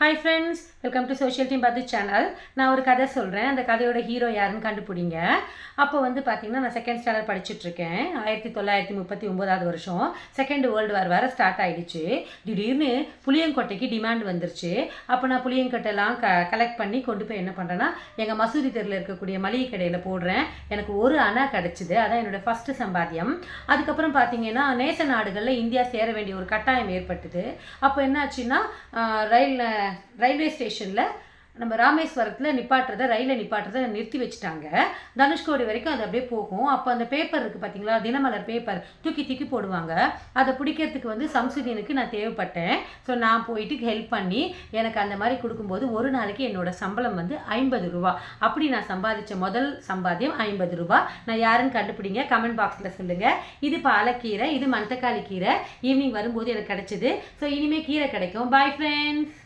Hi friends welcome to social team பார்த்து channel நான் ஒரு கதை சொல்கிறேன் அந்த கதையோட ஹீரோ யாருன்னு கண்டுபிடிங்க. அப்போ வந்து பார்த்தீங்கன்னா நான் செகண்ட் ஸ்டாண்டர்ட் படிச்சுட்ருக்கேன் ஆயிரத்தி தொள்ளாயிரத்தி முப்பத்தி ஒம்போதாவது வருஷம். செகண்ட் வேர்ல்டு வார் வேறு ஸ்டார்ட் ஆகிடுச்சு திடீர்னு புளியங்கொட்டைக்கு டிமாண்ட் வந்துருச்சு. அப்போ நான் புளியங்கொட்டைலாம் க கலெக்ட் பண்ணி கொண்டு போய் என்ன பண்ணுறேன்னா எங்கள் மசூதி தெருவில் இருக்கக்கூடிய மளிகை கடையில் போடுறேன். எனக்கு ஒரு அணா கிடச்சிது. அதான் என்னோடய ஃபஸ்ட்டு சம்பாத்தியம். அதுக்கப்புறம் பார்த்தீங்கன்னா நேச நாடுகளில் இந்தியா சேர வேண்டிய ஒரு கட்டாயம் ஏற்பட்டது. அப்போ என்னாச்சுன்னா ரயில் ரயில்வே ஸ்டேஷனில் நம்ம ராமேஸ்வரத்தில் நிப்பாட்டுறத ரயிலை நிப்பாட்டுறதை நிறுத்தி வச்சுட்டாங்க. தனுஷ்கோடி வரைக்கும் அது அப்படியே போகும். அப்போ அந்த பேப்பர் இருக்குது பார்த்தீங்களா தினமலர் பேப்பர் தூக்கி தூக்கி போடுவாங்க. அதை பிடிக்கிறதுக்கு வந்து சம்சுதீனுக்கு நான் தேவைப்பட்டேன். ஸோ நான் போயிட்டு ஹெல்ப் பண்ணி எனக்கு அந்த மாதிரி கொடுக்கும்போது ஒரு நாளைக்கு என்னோடய சம்பளம் வந்து ஐம்பது ரூபா. அப்படி நான் சம்பாதிச்ச முதல் சம்பாத்தியம் ஐம்பது ரூபா. நான் யாருன்னு கண்டுபிடிங்க? கமெண்ட் பாக்ஸில் சொல்லுங்கள் இது பாலக்கீரை இது மணத்தக்காளி கீரை. ஈவினிங் வரும்போது எனக்கு கிடச்சிது. ஸோ இனிமேல் கீரை கிடைக்கும். Bye friends